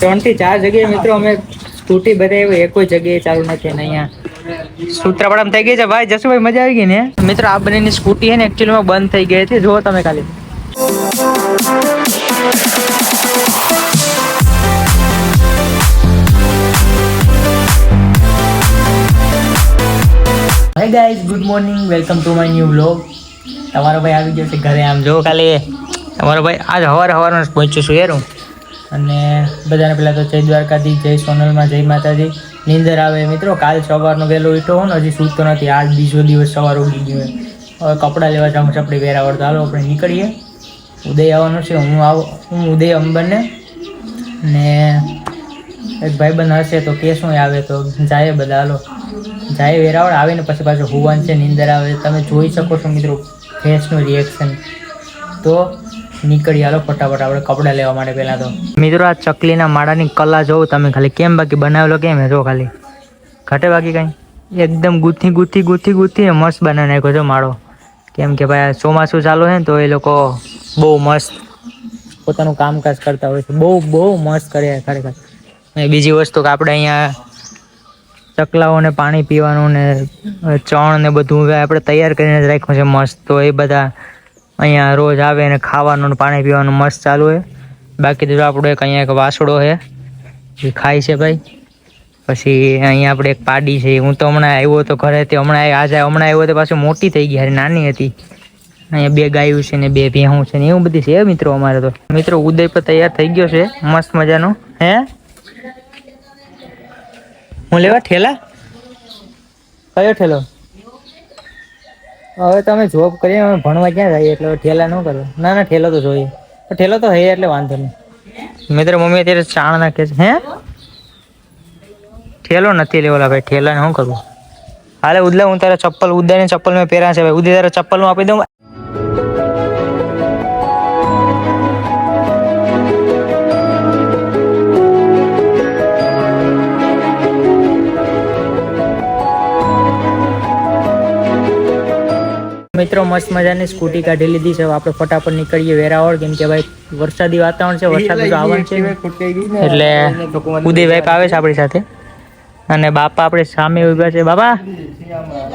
ત્રણથી ચાર જગ્યાએ મિત્રો અમે સ્કૂટી બધા એક જગ્યાએ ચાલુ નથી ને અહીંયા. સૂત્રાપાડામાં થઈ ગઈ છે. ભાઈ જશુભાઈ મજા આવી ગઈ ને? મિત્રો આ બંનેની સ્કૂટી છે ને એકચ્યુઅલીમાં બંધ થઈ ગઈ હતી. જુઓ તમે ખાલી. Hi guys good morning welcome to my new vlog તમારો ભાઈ આવી ગયો છે ઘરે આમ. જો ખાલી. તમારો ભાઈ આજ હવાર હવારમાં પહોંચ્યો છું યાર હું અને બધાને પહેલાં તો જય દ્વારકાથી જય સોનલમાં જય માતાજી. નીંદર આવે. મિત્રો, કાલ સવારનો વહેલો ઈટો હોય ને, હજી સૂતો નથી. આજ બીજો દિવસ સવાર ઉગી ગયો હવે કપડાં લેવા જાઉં છે આપણે વેરાવળ. તો હાલો, આપણે નીકળીએ. ઉદય આવવાનો છે. હું આવ, હું ઉદય, અંબરને. ને એક ભાઈબંધ હશે તો કે શું આવે તો. જાય બધા, હાલો. જાય વેરાવળ, આવીને પછી પાછું હુવાન છે. નીંદર આવે. તમે જોઈ શકો છો મિત્રો, ફેસનું રિએક્શન તો નીકળી આલો ફટાફટ આપણે કપડાં લેવા માટે પહેલાં તો. મિત્રો, આ ચકલીના માળાની કલા જોઉં તમે. ખાલી કેમ બાકી બનાવેલો કેમ જો ખાલી. ઘટે બાકી કાંઈ? એકદમ ગુથી ગુથી ગુથી ગુથી મસ્ત બનાવી નાખ્યો છો માળો. કેમ કે ભાઈ ચોમાસું ચાલુ છે ને તો એ લોકો બહુ મસ્ત પોતાનું કામકાજ કરતા હોય છે. બહુ બહુ મસ્ત કરે ખરેખર. અને બીજી વસ્તુ કે આપણે અહીંયા ચકલાઓને પાણી પીવાનું ને ચણ ને બધું આપણે તૈયાર કરીને જ રાખ્યું છે મસ્ત. તો એ બધા અહીંયા રોજ આવે ને ખાવાનું પાણી પીવાનું મસ્ત ચાલુ છે બાકી તો આપણો એક અહીંયા એક વાસડો છે એ ખાય છે ભાઈ. પછી અહીંયા આપણે એક પાડી છે, હું તો હમણાં આવ્યો તો ઘરે તે હમણાં આજે હમણાં આવ્યો તો પાછું મોટી થઈ ગઈ નાની હતી. અહીંયા બે ગાયું છે ને બે ભેહું છે ને એવું બધી છે મિત્રો અમારે તો. મિત્રો ઉદય પર તૈયાર થઈ ગયો છે, મસ્ત મજાનો. હે? હું લેવા ઠેલા? કયો ઠેલો? હવે તમે જોબ કરીએ અમે ભણવા ક્યાં જઈએ? એટલે ઠેલા ન કરો. ના ના, ઠેલો તો જોઈએ. પણ ઠેલો તો હૈ એટલે વાંધો નહીં. મિત્ર, મમ્મી અત્યારે ચાણ નાખે છે. હે? ઠેલો નથી લેવો ભાઈ ઠેલા ને શું કરવું હાલે, ઉદલા, હું તારા ચપ્પલ ઉદય ચપ્પલ મેં પહેરા છે ભાઈ. ઉદય તારા ચપ્પલ આપી દઉં. મિત્રો મસ્ત મજાની સ્કૂટી કાઢી લીધી છે. આપણે ફટાફટ નીકળીએ વેરાવળ. કેમ કે ભાઈ વરસાદી વાતાવરણ છે વરસાદ તો આવવાનું છે. એટલે ઉદયભાઈ આવે છે આપણી સાથે. અને બાપા આપણે સામે ઊભા છે. બાપા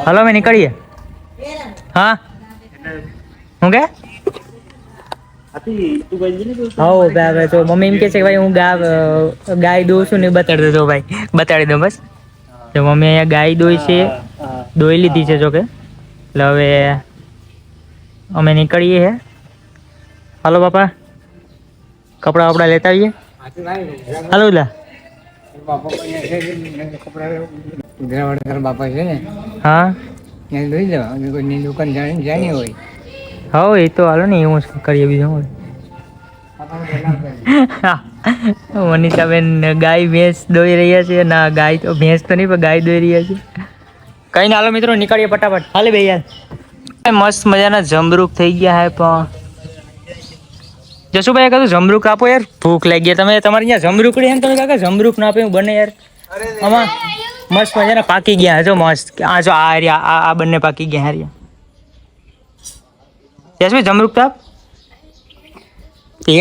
હલો અમે નીકળીએ. હા? હું કે? હો ભાઈ તો મમ્મી એમ કે છે કે ભાઈ હું ગા ગાય દઉં છું ને બતાડી દેજો ભાઈ. બતાડી દો બસ. તો મમ્મી અહીંયા ગાય દોઈ છે. દોઈ લીધી છે જોકે એટલે હવે અમે નીકળીએ હે. હાલો બાપા, કપડા વપડા લેતા આવીએ. હાલો લા બાપા છે ને હા? ત્યાં લઈ કોઈની દુકાન જાણી જાણી હોય હા, એ તો હાલો ને, એવું કરીએ બીજું હોય. મનીષાબેન ગાય, ભેંસ દોઈ રહ્યા છે. ના, ગાય તો ભેંસ તો નહીં, પણ ગાય દોઈ રહ્યા છે. કઈ ના, હાલો મિત્રો, નીકળીએ ફટાફટ. હાલે બે યાર. મસ્ત મજાના જમરૂક થઈ ગયા હે પણ. જશુભાઈ કહ્યું જમરૂક આપો યાર ભૂખ લાગી ગયા તમે તમારે અહીંયા જમરૂક એમ તમે કાકા જમરૂક ના આપ્યું બને યાર. આમાં મસ્ત મજાના પાકી ગયા જો મસ્ત. આ જો આ રહ્યા આ આ બંને પાકી ગયા હાર્યા જશુભાઈ જમરૂક તો આપ.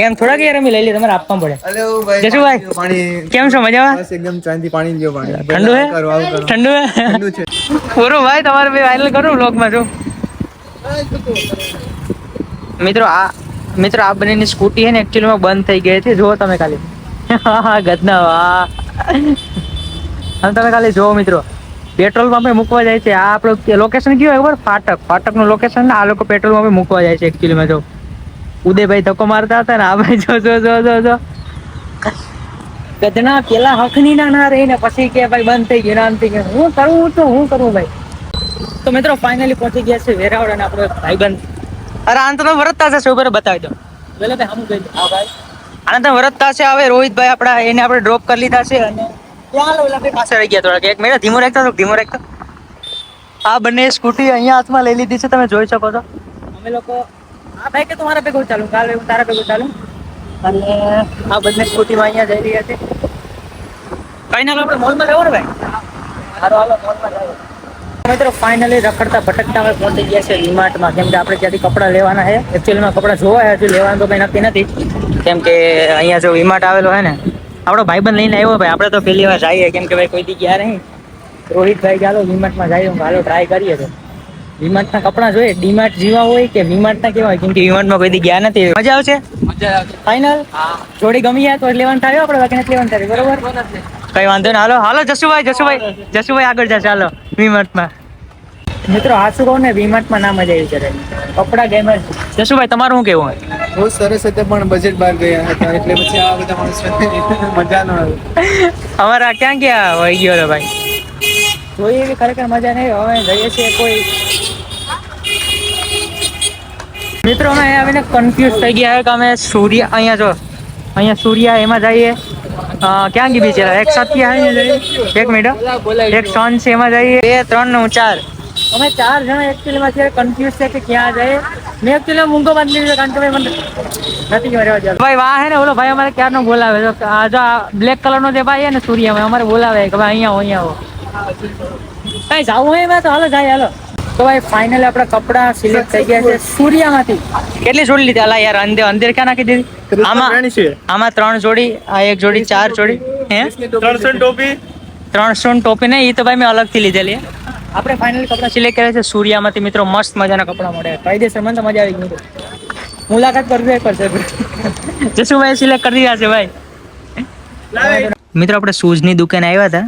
એમ થોડા કે યાર અમે લઈ લઈએ તમારે આપવા પડે. જશુભાઈ કેમ છો મજામાં? એકદમ ચાંદી પાણી લ્યો પાણી. ઠંડુ હે? ઠંડુ હે? ઠંડુ છે. ઓરો ભાઈ તમારે ભાઈ વાયરલ કરો વ્લોગમાં જો. મિત્રો, આ મિત્રો, આ બંનેની સ્કૂટી હે ને એકચ્યુઅલીમાં બંધ થઈ ગઈ હતી. જુઓ તમે ખાલી. હા, ગદના, વાહ. અને તમે ખાલી જુઓ, મિત્રો. પેટ્રોલ પંપે મૂકવા જાય છે. આ આપણું લોકેશન કયું ખબર? ફાટક. ફાટકનું લોકેશન આ લોકો પેટ્રોલ પંપે મૂકવા જાય છે એકચ્યુઅલીમાં જો. ઉદયભાઈ ધક્કો મારતા હતા ને, આ ભાઈ જો જો જો જો જો. ગદના પેલા હકની ના ના રહીને પછી કે ભાઈ બંધ થઈ ગયું ને, આમ થઈ ગયું. હું કરવું તો હું કરવું ભાઈ? તો મિત્રો ફાઇનલી પહોંચી ગયા છે વેરાવળ અને આપણો ભાઈબંધ. અરે આને તમે વરતતા છે ઉપર બતાવી દો. પેલા ભાઈ હમું કહી હા, ભાઈ. આનંદ તમે વરતતા હવે રોહિતભાઈ આપણા, એને આપણે ડ્રોપ કરી લીધા છે અને ત્યાં ઓલા ભાઈ પાસે રહી ગયા થોડાક. એક મિનિટ ધીમો રાખતા ધીમો રાખતા. આ બંને સ્કૂટી અહીંયા હાથમાં લઈ લીધી છે, તમે જોઈ શકો છો. અમે લોકો આ ભાઈ, કે તમારા ભેગું ચાલુ, કાલે હું તારા ભેગું ચાલુ. અને આ બંને સ્કૂટીમાં અહીંયા જઈ રહ્યા છે. ફાઇનલ આપણે મોલમાં જવું ને ભાઈ? હારો, હાલો મોલમાં જાવ મિત્રો ફાઇનલી રખડતા ભટકતા અમે પહોંચી ગયા છે ડીમાર્ટમાં. કેમ કે આપણે ત્યાંથી કપડાં લેવાના છે. એકચ્યુઅલીમાં કપડાં જોવા હજુ લેવાનું તો કંઈ નક્કી નથી. કેમ કે અહીંયા જો વીમાર્ટ આવેલો છે ને આપણો ભાઈબંધ લઈને આવ્યો ભાઈ. આપણે તો પહેલી વાર જઈએ. કેમ કે ભાઈ કોઈ દી ગયા નહીં. રોહિતભાઈ ચાલો વીમાર્ટમાં જઈએ. હું હાલો ટ્રાય કરીએ તો. વીમાર્ટના કપડાં જોઈએ. ડીમાર્ટ જેવા હોય કે વીમાર્ટના કેવા હોય? કેમ કે વીમાર્ટમાં કોઈ ગયા નથી. મજા આવશે? મજા આવશે. ફાઇનલ જોડી ગમી જાય તો લેવાનું થાય આપણે બાકી નથી લેવાનું થાય. બરોબર? કઈ વાંધો નહીં. હાલો હાલો જસુભાઈ જસુભાઈ જસુભાઈ આગળ જશે હાલો વીમાર્ટમાં. મિત્રો હાસુ કહું ને વીમાર્ટમાં ના મજા આવી છે કપડા ગેમર જશુભાઈ તમારું શું કેવું હોય? બહુ સરસ હતા પણ બજેટ બહાર ગયા હતા એટલે પછી આ બધા માણસો મજા ન આવે. અમારા ક્યાં ક્યાં વહી ગયો રે ભાઈ? કોઈ એવી ખરેખર મજા નહીં હવે જઈએ છીએ કોઈ. મિત્રો અમે અહીંયા આવીને કન્ફ્યુઝ થઈ ગયા કે અમે સૂર્ય અહીંયા જો અહીંયા સૂર્ય એમાં જઈએ. ક્યાં ગઈ છે? એક આવીને જઈએ. એક મિનિટ એક ત્રણ છે એમાં જઈએ. બે ત્રણનું ચાર. અમે ચાર જણા એકચ્યુઅલીમાં અત્યારે કન્ફ્યુઝ છે કે ક્યાં જઈએ મેં એકચ્યુઅલી મૂંગો બાંધી લીધો કારણ કે ભાઈ મને નથી રહેવા. ભાઈ વાહ હે ને ઓલો ભાઈ અમારે ક્યારનો બોલાવે છે? આ જો બ્લેક કલરનો જે ભાઈ છે ને સૂર્યમાં અમારે બોલાવે કે ભાઈ અહીંયા હો અહીંયા આવો. કઈ જાવું હે મેં તો હાલો જાય હાલો. તો ભાઈ ફાઇનલ આપણા કપડા સિલેક્ટ થઈ ગયા છે. સૂર્યામાંથી. કેટલી જોડી લીધી? અલા યાર અંદર અંદર ક્યાં નાખી દીધી? આમાં આમાં ત્રણ જોડી આ એક જોડી ચાર જોડી. હે? ત્રણસો ટોપી? ત્રણસો ટોપી ને એ તો ભાઈ મેં અલગથી લીધેલી આપણે ફાઇનલ કપડા સિલેક્ટ કર્યા છે. સૂર્યામાંથી મિત્રો મસ્ત મજાના કપડા મળે. કાયદેસર મને તો મજા આવી ગઈ મુલાકાત કરજો એક વાર જસુભાઈ સિલેક્ટ કરી દીધા છે ભાઈ. મિત્રો આપણે શૂઝની દુકાને આવ્યા હતા.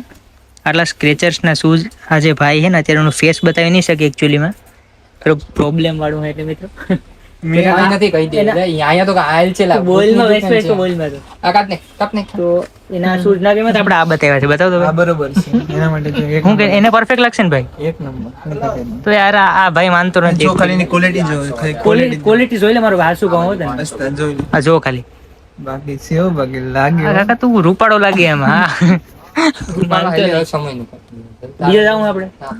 આટલા સ્ક્રેચર્સના શૂઝ આ જે ભાઈ છે ને અત્યારે એનું ફેસ બતાવી નહીં શકે એકચ્યુઅલીમાં થોડુંક પ્રોબ્લેમ વાળું હોય એટલે મિત્રો. નથી કહી દે એના- અહીંયા તો છે બોલમાં. બોલમાં તો આ કાપ ને કાપ ને. તો એના શૂઝ ના ગમે આપણે આ બતાવ્યા છે. બતાવો તો બરોબર છે. એના માટે જો હું કે એને પરફેક્ટ લાગશે ને ભાઈ? એક નંબર. તો યાર આ ભાઈ માનતો નથી જો ખાલી ક્વોલિટી જો ક્વોલિટી ક્વોલિટી જોઈ લે મારું ભાઈ શું કહું મસ્ત જોઈ આ જો ખાલી. બાકી સેવ બાકી આ કાકા તું રૂપાડો લાગે એમ હા. નું બીજે જાઉં આપણે. હા.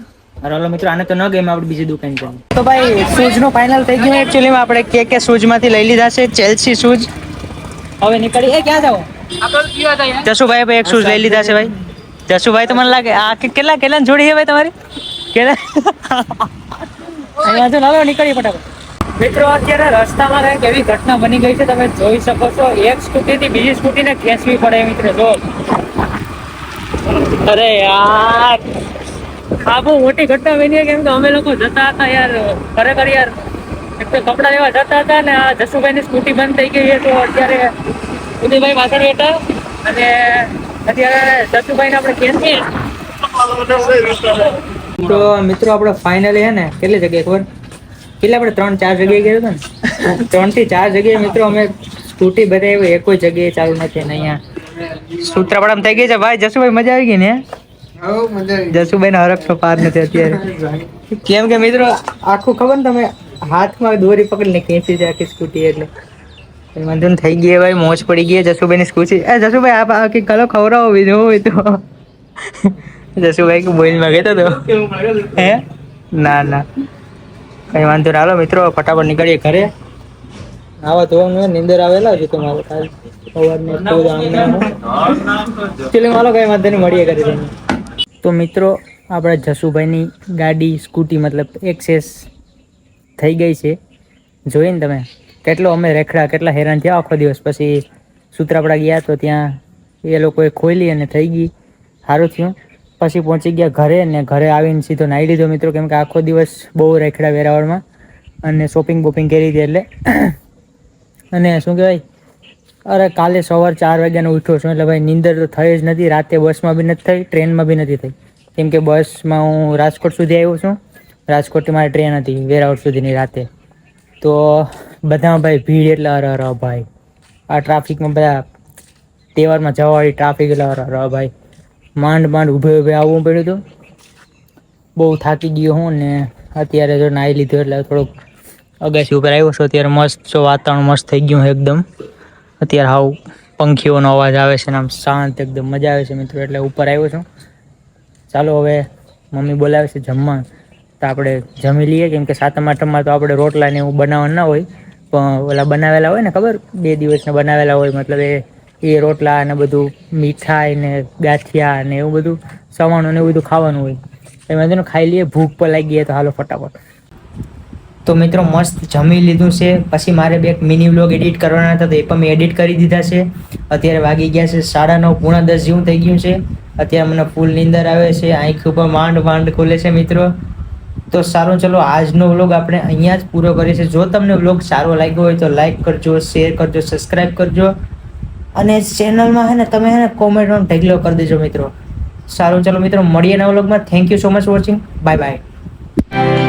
મિત્રો આને તો ન ગેમ આપણે બીજી દુકાન જાઉં તો ભાઈ શૂઝ નો ફાઇનલ થઈ ગયું એકચ્યુઅલી માં આપણે કે કે શૂઝમાંથી લઈ લીધા છે ચેલ્સી શૂઝ. હવે નીકળી. એ ક્યાં જાવ જસુભાઈ ભાઈ એક શૂઝ લઈ લીધા છે ભાઈ. જસુભાઈ તો મને લાગે આ કેટલા કેટલા જોડી છે ભાઈ તમારી? કેટલા અહીંયા તો નાલો નીકળી ફટાફટ. મિત્રો અત્યારે રસ્તામાં કંઈક એવી ઘટના બની ગઈ છે તમે જોઈ શકો છો. એક સ્કૂટી થી બીજી સ્કૂટીને ખેંચવી પડે મિત્રો જો. અરે યાર. આ બહુ મોટી ઘટના બની કેમ કે અમે લોકો જતા હતા યાર, ખરેખર યાર. એક તો કપડા લેવા જતા હતા ને આ જસુભાઈ ની સ્કૂટી બંધ થઈ ગઈ તો અત્યારે ઉદયભાઈ પાછળ બેઠા. અને અત્યારે જસુભાઈ ને આપણે ખેંચીએ તો મિત્રો, આપણે ફાઇનલી હે ને, કેટલી જગ્યાએ ખબર? કેટલા આપણે, ત્રણ, ચાર જગ્યાએ ગયા ને? ત્રણથી ચાર જગ્યાએ મિત્રો, અમે સ્કૂટી બધા એક કોઈ જગ્યાએ ચાલુ નથી અહીંયા. સૂત્રાપાડામાં થઈ ગઈ છે. ભાઈ જસુભાઈ મજા આવી ગઈ ને? જસુભાઈ નો હરખ પાર નથી અત્યારે. કેમ કે મિત્રો આખું ખબર ને તમે હાથમાં દોરી પકડીને ખેંચી જાય આખી સ્કૂટી એટલે. વાંધો થઈ ગઈ ભાઈ મોજ પડી ગઈ જસુભાઈ ની સ્કૂટી. એ જસુભાઈ આ આખી કલો ખવડાવો બીજો હોય તો. જસુભાઈ કે બોઈલમાં ગયો તો હે? ના ના. કઈ વાંધો ના હાલો મિત્રો ફટાફટ નીકળીએ ઘરે. આવા તો નિંદર આવેલા છે તમારે કાલ. કઈ વાંધો નહીં મળીએ કરી તો મિત્રો આપણે જસુભાઈની ગાડી સ્કૂટી મતલબ એક્સેસ થઈ ગઈ છે. જોઈ ને તમે કેટલો અમે રેખડા કેટલા હેરાન થયા આખો દિવસ. પછી સુત્રાપડા ગયા તો ત્યાં એ લોકોએ ખોલી અને થઈ ગઈ. સારું થયું. પછી પહોંચી ગયા ઘરે ને ઘરે આવીને સીધો નાહી લીધો મિત્રો કેમ કે આખો દિવસ બહુ રેખડા વેરાવળમાં અને શોપિંગ બોપિંગ કરી હતી એટલે. અને શું કહેવાય? અરે કાલે સવાર ચાર વાગ્યાનો ઉઠ્યો છું, એટલે ભાઈ નીંદર તો થઈ જ નથી. રાતે બસમાં બી નથી થઈ, ટ્રેનમાં બી નથી થઈ. કેમ કે બસમાં હું રાજકોટ સુધી આવ્યો છું. રાજકોટથી મારી ટ્રેન હતી, વેરાવળ સુધીની રાતે. તો બધામાં ભાઈ ભીડ એટલે અરે અરે ભાઈ. આ ટ્રાફિકમાં બધા તહેવારમાં જવાવાળી ટ્રાફિક એટલે અરે અરે ભાઈ. માંડ માંડ ઊભે ઊભે આવવું પડ્યું હતું. બહુ થાકી ગયો હું ને અત્યારે જો નાહી લીધું એટલે થોડુંક અગાસી ઉપર આવ્યો છું. અત્યારે મસ્ત છો વાતાવરણ મસ્ત થઈ ગયું એકદમ. અત્યારે હાવ પંખીઓનો અવાજ આવે છે ને આમ શાંત એકદમ મજા આવે છે મિત્રો, એટલે ઉપર આવ્યો છું. ચાલો હવે મમ્મી બોલાવે છે જમવા. તો આપણે જમી લઈએ, કેમ કે સાતમ આઠમમાં તો આપણે રોટલા ને એવું બનાવવાનું ના હોય, પણ ઓલા બનાવેલા હોય ને ખબર? બે દિવસના બનાવેલા હોય, મતલબ એ એ રોટલા ને બધું મીઠાઈ ને ગાંઠિયા ને એવું બધું, સવાણું ને એવું બધું ખાવાનું હોય. એમાં ખાઈ લઈએ, ભૂખ પર લાગી ગઈ તો હાલો ફટાફટ. તો મિત્રો મસ્ત જમી લીધું છે. પછી મારે બે મિની વ્લોગ એડિટ કરવાના હતા તો એ પણ મેં એડિટ કરી દીધા છે. અત્યારે વાગી ગયા છે સાડા નવ, પૂણા દસ જેવું થઈ ગયું છે. અત્યારે મને ફૂલ નીંદર આવે છે. આંખ ઉપર માંડ માંડ ખોલે છે મિત્રો. તો સારું, ચલો આજનો વ્લોગ આપણે અહીંયા જ પૂરો કરીએ છીએ. જો તમને વ્લોગ સારો લાગ્યો હોય તો લાઈક કરજો શેર કરજો સબસ્ક્રાઈબ કરજો. અને ચેનલમાં હે ને તમે હે ને કોમેન્ટમાં ઢગલો કરી દેજો મિત્રો. સારું, ચલો મિત્રો, મળીએ નવા વ્લોગમાં. Thank you so much watching bye bye